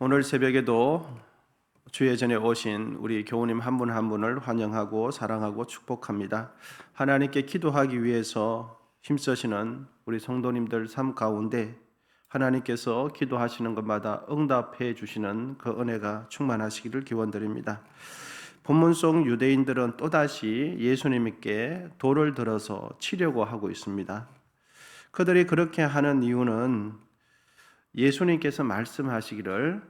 오늘 새벽에도 주의 전에 오신 우리 교우님 한분한 분을 환영하고 사랑하고 축복합니다. 하나님께 기도하기 위해서 힘쓰시는 우리 성도님들 삶 가운데 하나님께서 기도하시는 것마다 응답해 주시는 그 은혜가 충만하시기를 기원드립니다. 본문 속 유대인들은 또다시 예수님께 돌을 들어서 치려고 하고 있습니다. 그들이 그렇게 하는 이유는 예수님께서 말씀하시기를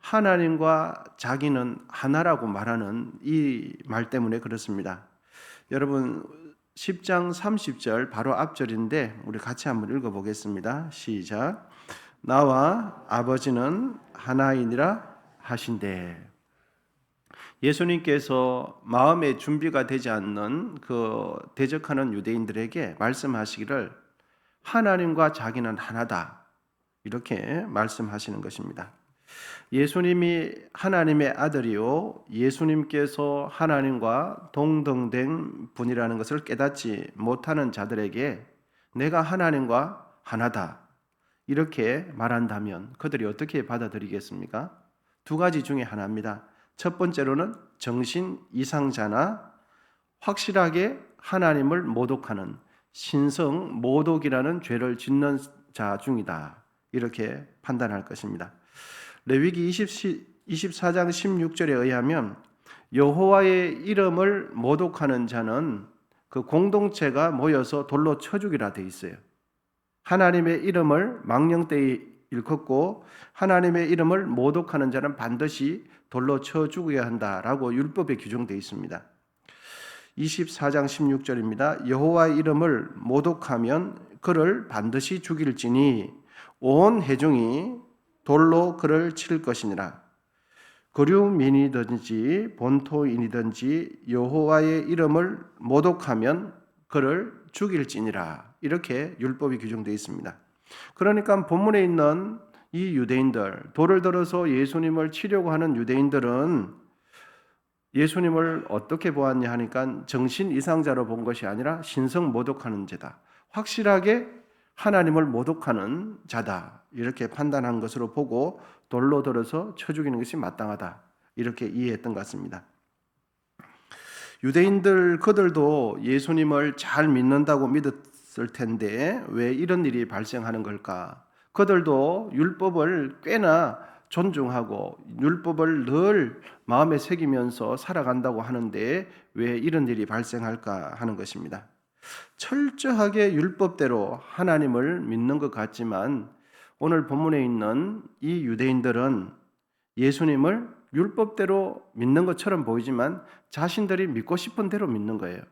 하나님과 자기는 하나라고 말하는 이 말 때문에 그렇습니다. 여러분 10장 30절 바로 앞절인데 우리 같이 한번 읽어 보겠습니다. 시작. 나와 아버지는 하나이니라 하신대. 예수님께서 마음의 준비가 되지 않는 그 대적하는 유대인들에게 말씀하시기를 하나님과 자기는 하나다. 이렇게 말씀하시는 것입니다. 예수님이 하나님의 아들이요 예수님께서 하나님과 동등된 분이라는 것을 깨닫지 못하는 자들에게 내가 하나님과 하나다 이렇게 말한다면 그들이 어떻게 받아들이겠습니까? 두 가지 중에 하나입니다. 첫 번째로는 정신 이상자나 확실하게 하나님을 모독하는 신성 모독이라는 죄를 짓는 자 중이다. 이렇게 판단할 것입니다. 레위기 20, 24장 16절에 의하면 여호와의 이름을 모독하는 자는 그 공동체가 모여서 돌로 쳐 죽이라 돼 있어요. 하나님의 이름을 망령되이 일컫고 하나님의 이름을 모독하는 자는 반드시 돌로 쳐 죽어야 한다라고 율법에 규정되어 있습니다. 24장 16절입니다. 여호와의 이름을 모독하면 그를 반드시 죽일지니 온 회중이 돌로 그를 칠 것이니라. 거류민이든지 본토인이든지 여호와의 이름을 모독하면 그를 죽일지니라. 이렇게 율법이 규정되어 있습니다. 그러니까 본문에 있는 이 유대인들, 돌을 들어서 예수님을 치려고 하는 유대인들은 예수님을 어떻게 보았냐 하니까 정신 이상자로 본 것이 아니라 신성 모독하는 죄다. 확실하게 하나님을 모독하는 자다. 이렇게 판단한 것으로 보고 돌로 들어서 쳐 죽이는 것이 마땅하다. 이렇게 이해했던 것 같습니다. 유대인들 그들도 예수님을 잘 믿는다고 믿었을 텐데 왜 이런 일이 발생하는 걸까? 그들도 율법을 꽤나 존중하고 율법을 늘 마음에 새기면서 살아간다고 하는데 왜 이런 일이 발생할까 하는 것입니다. 철저하게 율법대로 하나님을 믿는 것 같지만 오늘 본문에 있는 이 유대인들은 예수님을 율법대로 믿는 것처럼 보이지만 자신들이 믿고 싶은 대로 믿는 거예요.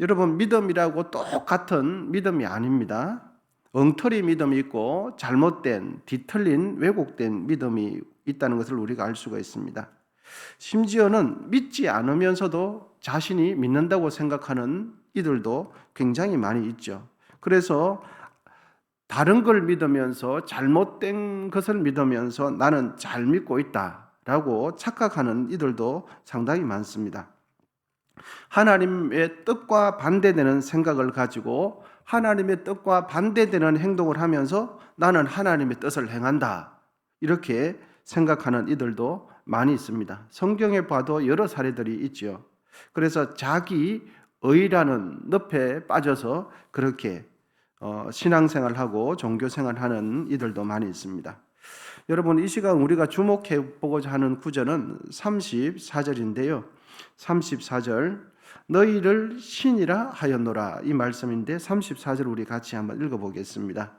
여러분 믿음이라고 똑같은 믿음이 아닙니다. 엉터리 믿음이 있고 잘못된 뒤틀린 왜곡된 믿음이 있다는 것을 우리가 알 수가 있습니다. 심지어는 믿지 않으면서도 자신이 믿는다고 생각하는 이들도 굉장히 많이 있죠. 그래서 다른 걸 믿으면서 잘못된 것을 믿으면서 나는 잘 믿고 있다라고 착각하는 이들도 상당히 많습니다. 하나님의 뜻과 반대되는 생각을 가지고 하나님의 뜻과 반대되는 행동을 하면서 나는 하나님의 뜻을 행한다. 이렇게 생각하는 이들도 많이 있습니다. 성경에 봐도 여러 사례들이 있죠. 그래서 자기 의라는 늪에 빠져서 그렇게 어, 신앙생활하고 종교생활하는 이들도 많이 있습니다. 여러분 이 시간 우리가 주목해 보고자 하는 구절은 34절인데요. 34절 너희를 신이라 하였노라 이 말씀인데 34절 우리 같이 한번 읽어 보겠습니다.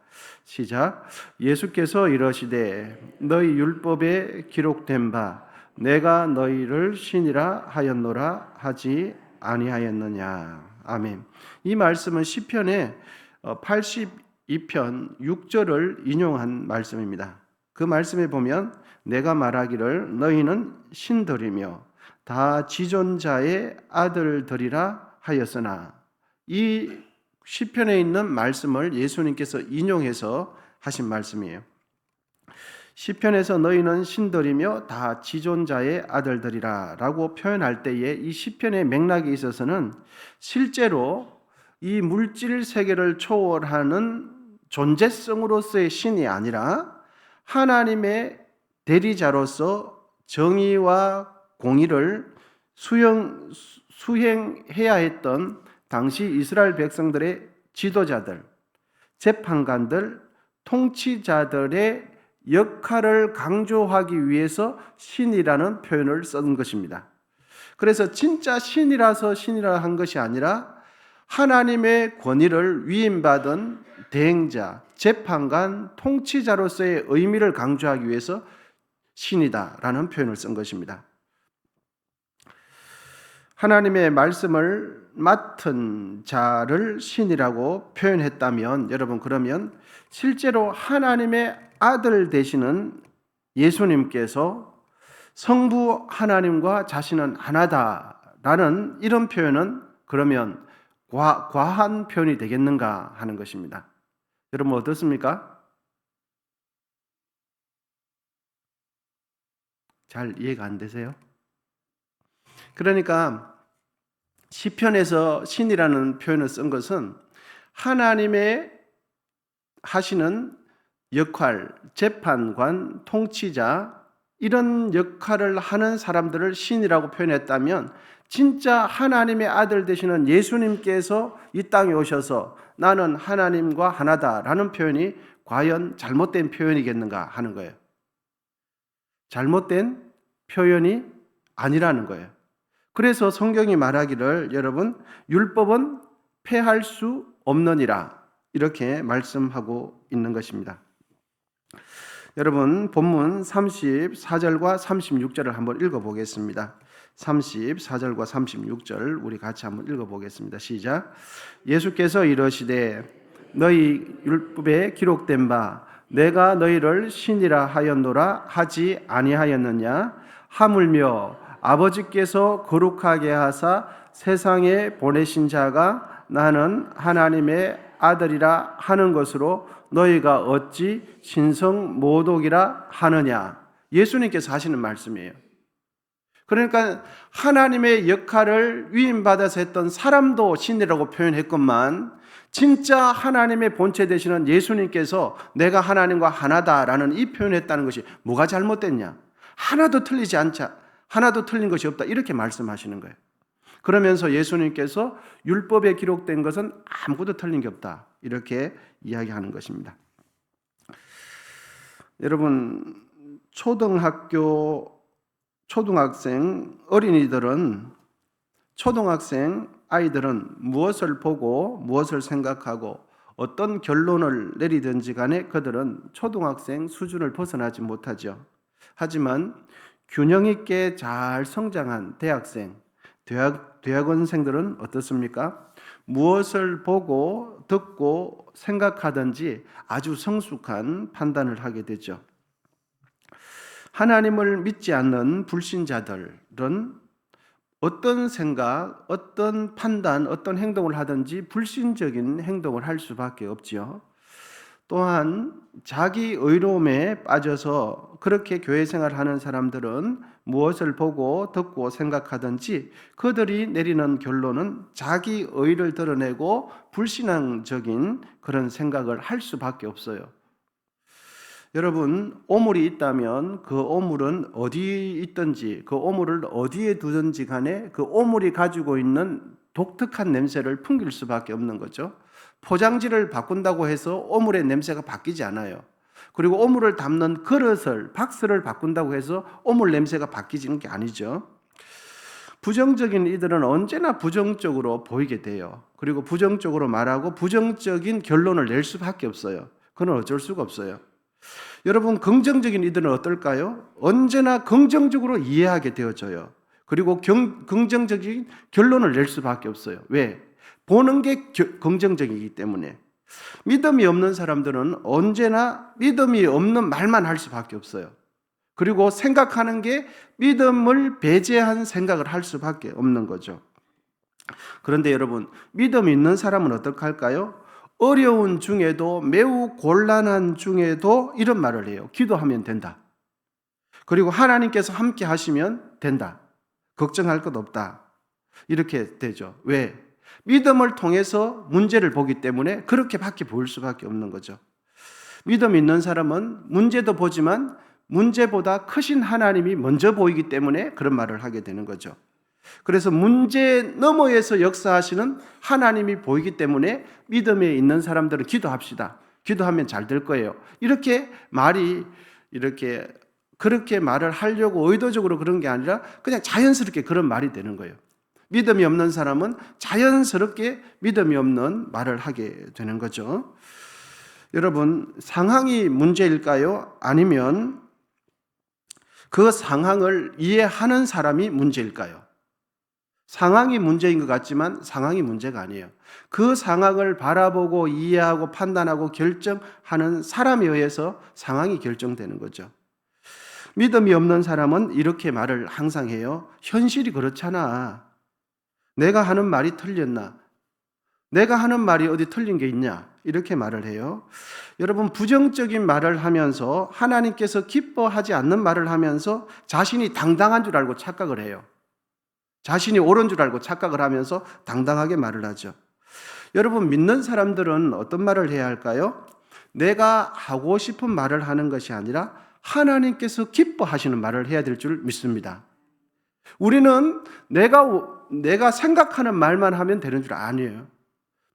시작. 예수께서 이러시되 너희 율법에 기록된 바 내가 너희를 신이라 하였노라 하지 아니하였느냐. 아멘. 이 말씀은 시편의 82편 6절을 인용한 말씀입니다. 그 말씀에 보면 내가 말하기를 너희는 신들이며 다 지존자의 아들들이라 하였으나 이 시편에 있는 말씀을 예수님께서 인용해서 하신 말씀이에요. 시편에서 너희는 신들이며 다 지존자의 아들들이라라고 표현할 때에 이 시편의 맥락에 있어서는 실제로 이 물질 세계를 초월하는 존재성으로서의 신이 아니라 하나님의 대리자로서 정의와 공의를 수행, 수행해야 했던 당시 이스라엘 백성들의 지도자들, 재판관들, 통치자들의 역할을 강조하기 위해서 신이라는 표현을 쓴 것입니다. 그래서 진짜 신이라서 신이라 한 것이 아니라 하나님의 권위를 위임받은 대행자, 재판관, 통치자로서의 의미를 강조하기 위해서 신이다라는 표현을 쓴 것입니다. 하나님의 말씀을 맡은 자를 신이라고 표현했다면 여러분 그러면 실제로 하나님의 아들 되시는 예수님께서 성부 하나님과 자신은 하나다라는 이런 표현은 그러면 과, 과한 표현이 되겠는가 하는 것입니다. 여러분 어떻습니까? 잘 이해가 안 되세요? 그러니까 시편에서 신이라는 표현을 쓴 것은 하나님의 하시는 역할, 재판관, 통치자 이런 역할을 하는 사람들을 신이라고 표현했다면 진짜 하나님의 아들 되시는 예수님께서 이 땅에 오셔서 나는 하나님과 하나다라는 표현이 과연 잘못된 표현이겠는가 하는 거예요. 잘못된 표현이 아니라는 거예요. 그래서 성경이 말하기를 여러분 율법은 폐할 수 없느니라 이렇게 말씀하고 있는 것입니다. 여러분 본문 34절과 36절을 한번 읽어 보겠습니다. 34절과 36절 우리 같이 한번 읽어 보겠습니다. 시작. 예수께서 이러시되 너희 율법에 기록된 바 내가 너희를 신이라 하였노라 하지 아니하였느냐 하물며 아버지께서 거룩하게 하사 세상에 보내신 자가 나는 하나님의 아들이라 하는 것으로 너희가 어찌 신성 모독이라 하느냐. 예수님께서 하시는 말씀이에요. 그러니까 하나님의 역할을 위임받아서 했던 사람도 신이라고 표현했건만 진짜 하나님의 본체 되시는 예수님께서 내가 하나님과 하나다라는 이 표현했다는 것이 뭐가 잘못됐냐? 하나도 틀리지 않자. 하나도 틀린 것이 없다. 이렇게 말씀하시는 거예요. 그러면서 예수님께서 율법에 기록된 것은 아무것도 틀린 게 없다. 이렇게 이야기하는 것입니다. 여러분, 초등학교, 초등학생, 어린이들은, 초등학생 아이들은 무엇을 보고 무엇을 생각하고 어떤 결론을 내리든지 간에 그들은 초등학생 수준을 벗어나지 못하죠. 하지만 균형 있게 잘 성장한 대학생, 대학, 대학원생들은 어떻습니까? 무엇을 보고 듣고 생각하든지 아주 성숙한 판단을 하게 되죠. 하나님을 믿지 않는 불신자들은 어떤 생각, 어떤 판단, 어떤 행동을 하든지 불신적인 행동을 할 수밖에 없지요. 또한 자기 의로움에 빠져서 그렇게 교회 생활하는 사람들은 무엇을 보고 듣고 생각하든지 그들이 내리는 결론은 자기 의를 드러내고 불신앙적인 그런 생각을 할 수밖에 없어요. 여러분, 오물이 있다면 그 오물은 어디에 있든지 그 오물을 어디에 두든지 간에 그 오물이 가지고 있는 독특한 냄새를 풍길 수밖에 없는 거죠. 포장지를 바꾼다고 해서 오물의 냄새가 바뀌지 않아요. 그리고 오물을 담는 그릇을 박스를 바꾼다고 해서 오물 냄새가 바뀌지는 게 아니죠. 부정적인 이들은 언제나 부정적으로 보이게 돼요. 그리고 부정적으로 말하고 부정적인 결론을 낼 수밖에 없어요. 그건 어쩔 수가 없어요. 여러분 긍정적인 이들은 어떨까요? 언제나 긍정적으로 이해하게 되어져요. 그리고 경, 긍정적인 결론을 낼 수밖에 없어요. 왜? 보는 게 긍정적이기 때문에. 믿음이 없는 사람들은 언제나 믿음이 없는 말만 할 수밖에 없어요. 그리고 생각하는 게 믿음을 배제한 생각을 할 수밖에 없는 거죠. 그런데 여러분, 믿음 있는 사람은 어떻게 할까요? 어려운 중에도 매우 곤란한 중에도 이런 말을 해요. 기도하면 된다. 그리고 하나님께서 함께 하시면 된다. 걱정할 것 없다. 이렇게 되죠. 왜? 믿음을 통해서 문제를 보기 때문에 그렇게밖에 보일 수밖에 없는 거죠. 믿음 있는 사람은 문제도 보지만 문제보다 크신 하나님이 먼저 보이기 때문에 그런 말을 하게 되는 거죠. 그래서 문제 너머에서 역사하시는 하나님이 보이기 때문에 믿음에 있는 사람들은 기도합시다. 기도하면 잘 될 거예요. 이렇게 말이 이렇게 그렇게 말을 하려고 의도적으로 그런 게 아니라 그냥 자연스럽게 그런 말이 되는 거예요. 믿음이 없는 사람은 자연스럽게 믿음이 없는 말을 하게 되는 거죠. 여러분, 상황이 문제일까요? 아니면 그 상황을 이해하는 사람이 문제일까요? 상황이 문제인 것 같지만 상황이 문제가 아니에요. 그 상황을 바라보고 이해하고 판단하고 결정하는 사람에 의해서 상황이 결정되는 거죠. 믿음이 없는 사람은 이렇게 말을 항상 해요. 현실이 그렇잖아. 내가 하는 말이 틀렸나? 내가 하는 말이 어디 틀린 게 있냐? 이렇게 말을 해요. 여러분, 부정적인 말을 하면서 하나님께서 기뻐하지 않는 말을 하면서 자신이 당당한 줄 알고 착각을 해요. 자신이 옳은 줄 알고 착각을 하면서 당당하게 말을 하죠. 여러분, 믿는 사람들은 어떤 말을 해야 할까요? 내가 하고 싶은 말을 하는 것이 아니라 하나님께서 기뻐하시는 말을 해야 될 줄 믿습니다. 우리는 내가, 내가 생각하는 말만 하면 되는 줄 아니에요.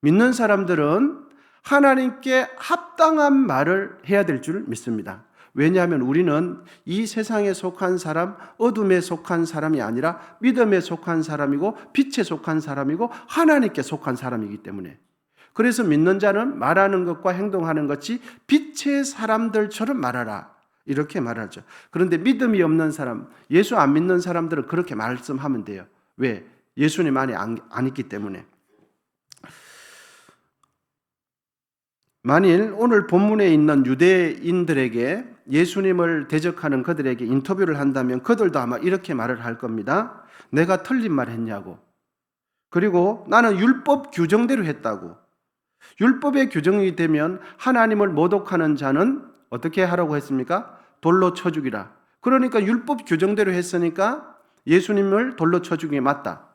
믿는 사람들은 하나님께 합당한 말을 해야 될 줄 믿습니다. 왜냐하면 우리는 이 세상에 속한 사람, 어둠에 속한 사람이 아니라 믿음에 속한 사람이고 빛에 속한 사람이고 하나님께 속한 사람이기 때문에. 그래서 믿는 자는 말하는 것과 행동하는 것이 빛의 사람들처럼 말하라. 이렇게 말하죠. 그런데 믿음이 없는 사람, 예수 안 믿는 사람들은 그렇게 말씀하면 돼요. 왜? 예수님 안에 안, 안 있기 때문에. 만일 오늘 본문에 있는 유대인들에게 예수님을 대적하는 그들에게 인터뷰를 한다면 그들도 아마 이렇게 말을 할 겁니다. 내가 틀린 말 했냐고. 그리고 나는 율법 규정대로 했다고. 율법의 규정이 되면 하나님을 모독하는 자는 어떻게 하라고 했습니까? 돌로 쳐 죽이라. 그러니까 율법 규정대로 했으니까 예수님을 돌로 쳐 죽이게 맞다.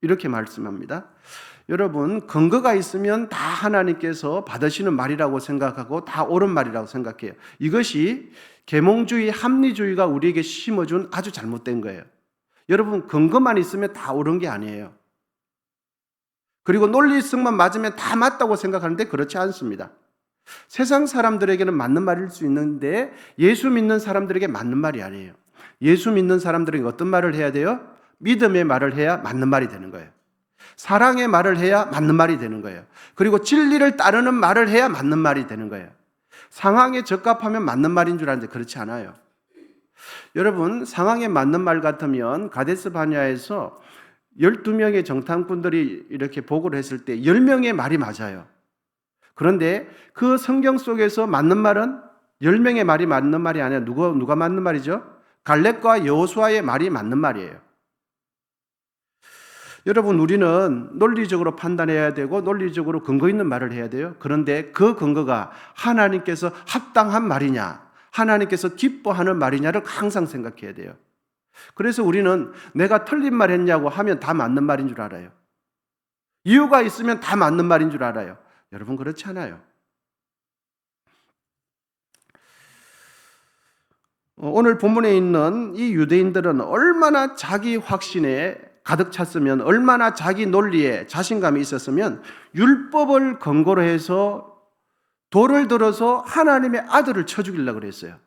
이렇게 말씀합니다. 여러분 근거가 있으면 다 하나님께서 받으시는 말이라고 생각하고 다 옳은 말이라고 생각해요. 이것이 계몽주의, 합리주의가 우리에게 심어준 아주 잘못된 거예요. 여러분 근거만 있으면 다 옳은 게 아니에요. 그리고 논리성만 맞으면 다 맞다고 생각하는데 그렇지 않습니다. 세상 사람들에게는 맞는 말일 수 있는데 예수 믿는 사람들에게 맞는 말이 아니에요. 예수 믿는 사람들에게 어떤 말을 해야 돼요? 믿음의 말을 해야 맞는 말이 되는 거예요. 사랑의 말을 해야 맞는 말이 되는 거예요. 그리고 진리를 따르는 말을 해야 맞는 말이 되는 거예요. 상황에 적합하면 맞는 말인 줄 아는데 그렇지 않아요. 여러분, 상황에 맞는 말 같으면 가데스 바냐에서 12명의 정탐꾼들이 이렇게 보고를 했을 때 10명의 말이 맞아요. 그런데 그 성경 속에서 맞는 말은 10명의 말이 맞는 말이 아니라 누가, 누가 맞는 말이죠? 갈렙과 여호수아의 말이 맞는 말이에요. 여러분 우리는 논리적으로 판단해야 되고 논리적으로 근거 있는 말을 해야 돼요. 그런데 그 근거가 하나님께서 합당한 말이냐, 하나님께서 기뻐하는 말이냐를 항상 생각해야 돼요. 그래서 우리는 내가 틀린 말 했냐고 하면 다 맞는 말인 줄 알아요. 이유가 있으면 다 맞는 말인 줄 알아요. 여러분 그렇지 않아요. 어, 오늘 본문에 있는 이 유대인들은 얼마나 자기 확신에 가득 찼으면 얼마나 자기 논리에 자신감이 있었으면 율법을 근거로 해서 돌을 들어서 하나님의 아들을 쳐 죽이려고 그랬어요.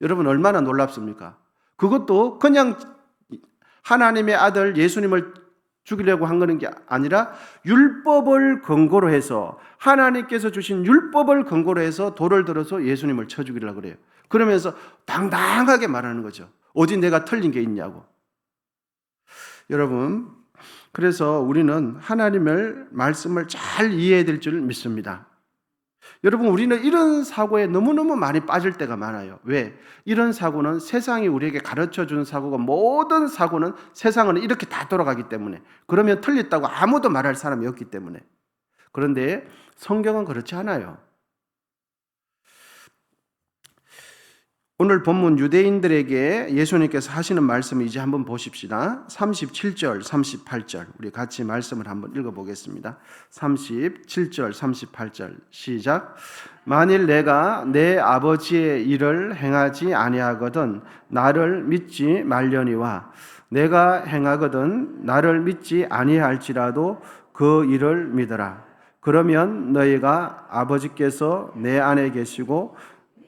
여러분 얼마나 놀랍습니까? 그것도 그냥 하나님의 아들 예수님을 죽이려고 한 거는 게 아니라 율법을 근거로 해서 하나님께서 주신 율법을 근거로 해서 돌을 들어서 예수님을 쳐 죽이려고 그래요. 그러면서 당당하게 말하는 거죠. 어디 내가 틀린 게 있냐고. 여러분, 그래서 우리는 하나님을 말씀을 잘 이해해야 될 줄 믿습니다. 여러분, 우리는 이런 사고에 너무너무 많이 빠질 때가 많아요. 왜? 이런 사고는 세상이 우리에게 가르쳐 준 사고가 모든 사고는 세상은 이렇게 다 돌아가기 때문에 그러면 틀렸다고 아무도 말할 사람이 없기 때문에 그런데 성경은 그렇지 않아요. 오늘 본문 유대인들에게 예수님께서 하시는 말씀을 이제 한번 보십시다. 37절, 38절. 우리 같이 말씀을 한번 읽어 보겠습니다. 37절, 38절. 시작. 만일 내가 내 아버지의 일을 행하지 아니하거든 나를 믿지 말려니와 내가 행하거든 나를 믿지 아니할지라도 그 일을 믿어라. 그러면 너희가 아버지께서 내 안에 계시고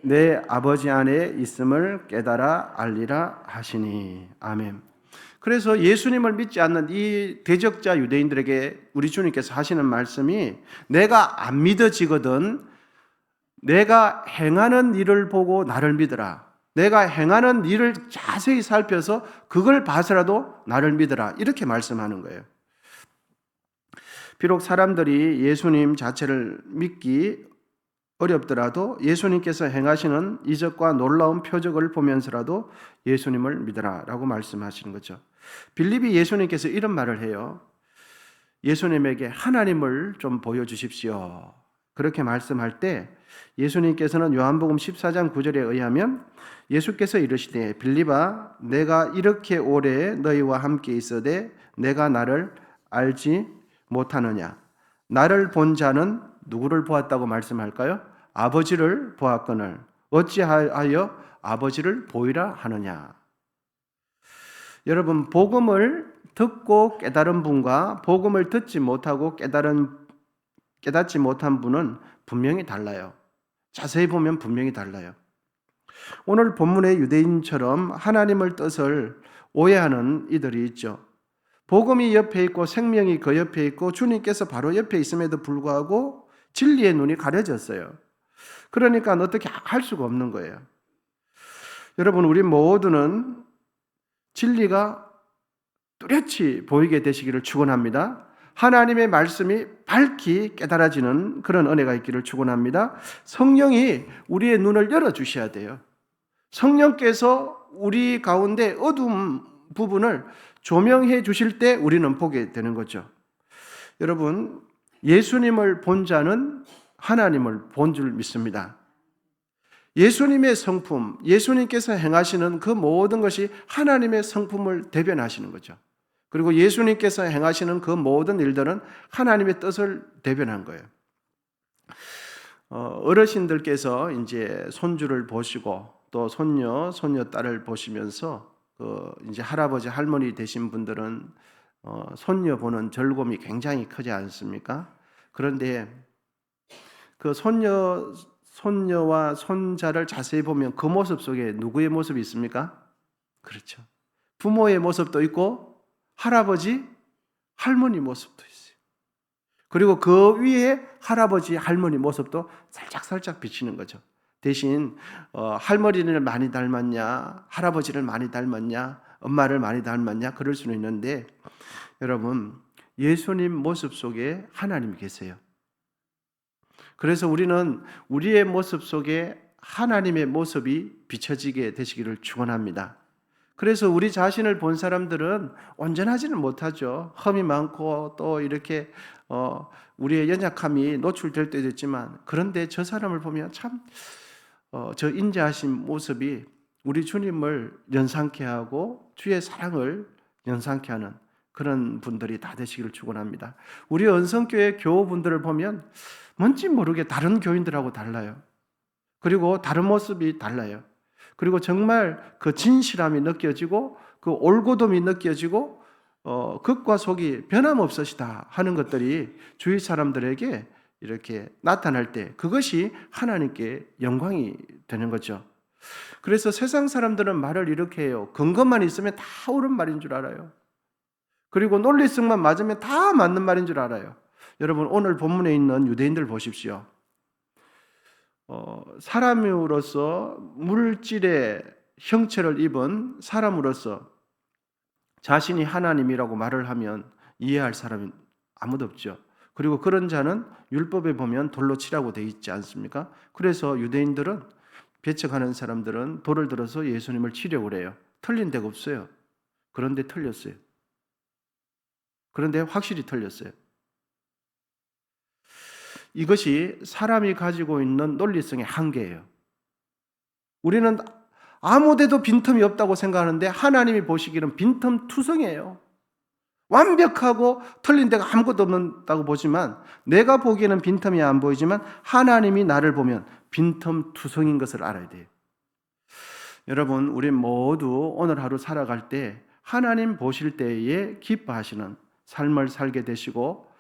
내 아버지 안에 있음을 깨달아 알리라 하시니 아멘. 그래서 예수님을 믿지 않는 이 대적자 유대인들에게 우리 주님께서 하시는 말씀이 내가 안 믿어지거든 내가 행하는 일을 보고 나를 믿어라. 내가 행하는 일을 자세히 살펴서 그걸 봐서라도 나를 믿어라. 이렇게 말씀하는 거예요. 비록 사람들이 예수님 자체를 믿기 어렵더라도 예수님께서 행하시는 이적과 놀라운 표적을 보면서라도 예수님을 믿어라라고 말씀하시는 거죠. 빌립이 예수님께서 이런 말을 해요. 예수님에게 하나님을 좀 보여주십시오. 그렇게 말씀할 때 예수님께서는 요한복음 14장 9절에 의하면 예수께서 이르시되 빌립아 내가 이렇게 오래 너희와 함께 있어되 내가 나를 알지 못하느냐 나를 본 자는 누구를 보았다고 말씀할까요? 아버지를 보았거늘 어찌하여 아버지를 보이라 하느냐 여러분 복음을 듣고 깨달은 분과 복음을 듣지 못하고 깨달은 깨닫지 못한 분은 분명히 달라요. 자세히 보면 분명히 달라요. 오늘 본문의 유대인처럼 하나님을 뜻을 오해하는 이들이 있죠. 복음이 옆에 있고 생명이 그 옆에 있고 주님께서 바로 옆에 있음에도 불구하고 진리의 눈이 가려졌어요. 그러니까 어떻게 할 수가 없는 거예요. 여러분, 우리 모두는 진리가 뚜렷이 보이게 되시기를 축원합니다. 하나님의 말씀이 밝히 깨달아지는 그런 은혜가 있기를 축원합니다. 성령이 우리의 눈을 열어 주셔야 돼요. 성령께서 우리 가운데 어두운 부분을 조명해 주실 때 우리는 보게 되는 거죠. 여러분, 예수님을 본 자는 하나님을 본 줄 믿습니다. 예수님의 성품, 예수님께서 행하시는 그 모든 것이 하나님의 성품을 대변하시는 거죠. 그리고 예수님께서 행하시는 그 모든 일들은 하나님의 뜻을 대변한 거예요. 어, 어르신들께서 이제 손주를 보시고 또 손녀, 손녀 딸을 보시면서 그 이제 할아버지 할머니 되신 분들은 어, 손녀 보는 즐거움이 굉장히 크지 않습니까? 그런데 그 손녀 손녀와 손자를 자세히 보면 그 모습 속에 누구의 모습이 있습니까? 그렇죠. 부모의 모습도 있고 할아버지, 할머니 모습도 있어요. 그리고 그 위에 할아버지, 할머니 모습도 살짝 살짝 비치는 거죠. 대신 어, 할머니를 많이 닮았냐, 할아버지를 많이 닮았냐, 엄마를 많이 닮았냐 그럴 수는 있는데 여러분 예수님 모습 속에 하나님이 계세요. 그래서 우리는 우리의 모습 속에 하나님의 모습이 비춰지게 되시기를 축원합니다. 그래서 우리 자신을 본 사람들은 온전하지는 못하죠. 험이 많고 또 이렇게 어, 우리의 연약함이 노출될 때도 있지만 그런데 저 사람을 보면 참 어, 저 인자하신 모습이 우리 주님을 연상케 하고 주의 사랑을 연상케 하는 그런 분들이 다 되시기를 축원합니다. 우리 은성교회 교우분들을 보면 뭔지 모르게 다른 교인들하고 달라요. 그리고 다른 모습이 달라요. 그리고 정말 그 진실함이 느껴지고 그 올고돔이 느껴지고 어, 극과 속이 변함없으시다 하는 것들이 주위 사람들에게 이렇게 나타날 때 그것이 하나님께 영광이 되는 거죠. 그래서 세상 사람들은 말을 이렇게 해요. 근거만 있으면 다 옳은 말인 줄 알아요. 그리고 논리성만 맞으면 다 맞는 말인 줄 알아요. 여러분 오늘 본문에 있는 유대인들 보십시오. 어, 사람으로서 물질의 형체를 입은 사람으로서 자신이 하나님이라고 말을 하면 이해할 사람이 아무도 없죠. 그리고 그런 자는 율법에 보면 돌로 치라고 돼 있지 않습니까? 그래서 유대인들은 배척하는 사람들은 돌을 들어서 예수님을 치려고 그래요. 틀린 데가 없어요. 그런데 틀렸어요. 그런데 확실히 틀렸어요. 이것이 사람이 가지고 있는 논리성의 한계예요. 우리는 아무데도 빈틈이 없다고 생각하는데 하나님이 보시기는 빈틈 투성이에요. 완벽하고 틀린 데가 아무것도 없다고 보지만 내가 보기에는 빈틈이 안 보이지만 하나님이 나를 보면 빈틈 투성인 것을 알아야 돼요. 여러분, 우리 모두 오늘 하루 살아갈 때 하나님 보실 때에 기뻐하시는 삶을 살게 되시고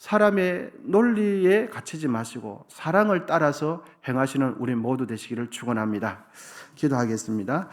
사람의 논리에 갇히지 마시고 사랑을 따라서 행하시는 우리 모두 되시기를 축원합니다. 기도하겠습니다.